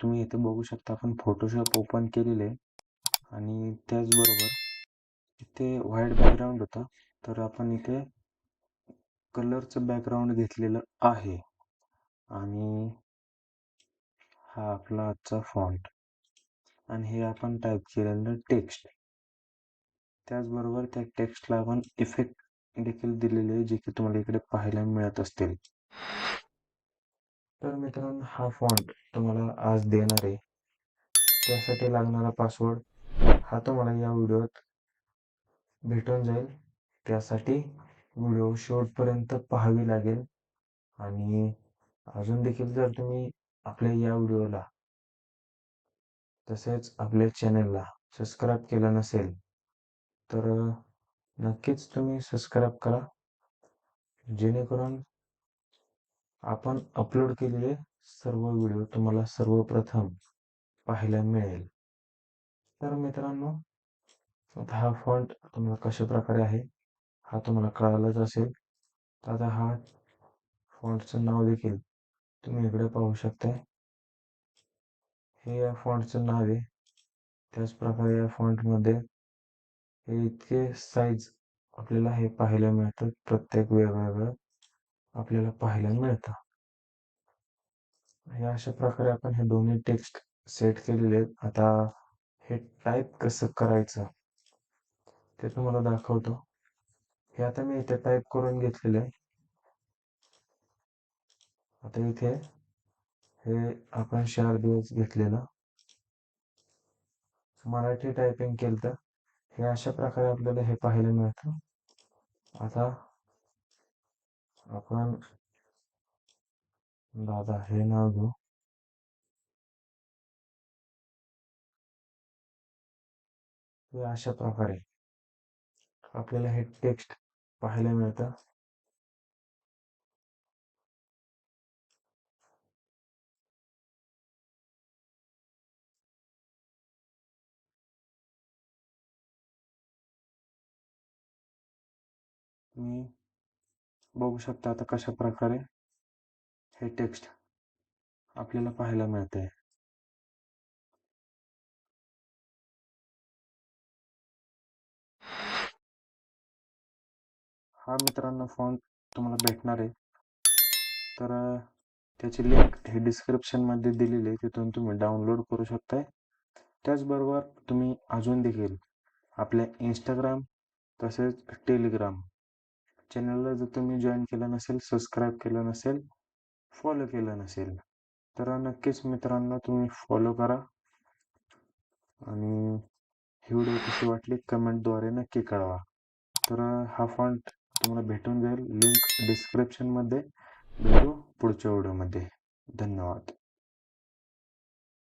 तुम्ही इथे बघू शकता आपण फोटोशॉप ओपन केलेले आहे. आणि त्याचबरोबर इथे व्हाईट बॅकग्राऊंड होतं. तर आपण इथे कलरचं बॅकग्राऊंड घेतलेलं आहे. आणि हा आपला आजचा फॉन्ट आणि हे आपण टाईप केलेलं टेक्स्ट त्याचबरोबर त्या टेक्स्टला आपण इफेक्ट देखील दिलेले आहे जे की तुम्हाला इकडे पाहायला मिळत असतील. तर मित्रांनो हा फॉन्ट तुम्हाला आज देणार आहे. त्यासाठी लागणारा पासवर्ड हा तुम्हाला या व्हिडिओत भेटून जाईल. त्यासाठी व्हिडिओ शेवटपर्यंत पाहावी लागेल. आणि अजून देखील जर तुम्ही आपल्या या व्हिडिओला तसेच आपल्या चॅनलला सबस्क्राईब केलं नसेल तर नक्कीच तुम्ही सबस्क्राईब करा. जेणेकरून आपण अपलोड केलेले सर्व व्हिडिओ तुम्हाला सर्वप्रथम पाहायला मिळेल. तर मित्रांनो आता हा फॉन्ट तुम्हाला कशा प्रकारे आहे हा तुम्हाला कळालाच असेल. तर आता हा फॉन्टचं नाव देखील तुम्ही इकडे पाहू शकता हे या फॉन्टचं नाव आहे. त्याचप्रकारे या फॉन्टमध्ये हे इतके साईज आपल्याला हे पाहायला मिळतं प्रत्येक वेगवेगळं. आपल्याला पाहायला मिळतं. हे अशा प्रकारे आपण हे दोन्ही टेक्स्ट सेट केलेले आहेत. आता हे टाईप कसं करायचं ते तुम्हाला दाखवतो. हे आता मी इथे टाईप करून घेतलेलं आहे. आता इथे हे आपण चार दिवस घेतलेलं. मराठी टायपिंग केलं तर हे अशा प्रकारे आपल्याला हे पाहायला मिळतं. आता आपण दादा हे नाव घेऊ हे अशा प्रकारे आपल्याला हे टेक्स्ट पाहायला मिळतं मी बघू शकता आता कशा प्रकारे हे टेक्स्ट आपल्याला पाहायला मिळते हा मित्रांनो फोन तुम्हाला भेटणार आहे. तर त्याची लिंक हे डिस्क्रिप्शनमध्ये दिलेली आहे. तिथून तुम्ही डाउनलोड करू शकताय. त्याचबरोबर तुम्ही अजून देखील आपल्या इंस्टाग्राम तसेच टेलिग्राम चॅनलला जर तुम्ही जॉईन केलं नसेल सबस्क्राईब केलं नसेल फॉलो केलं नसेल तर नक्कीच मित्रांनो तुम्ही फॉलो करा. आणि ही व्हिडिओ कशी वाटली कमेंटद्वारे नक्की कळवा. तर हा फॉन्ट तुम्हाला भेटून जाईल. लिंक डिस्क्रिप्शनमध्ये भेटू पुढच्या व्हिडिओमध्ये धन्यवाद.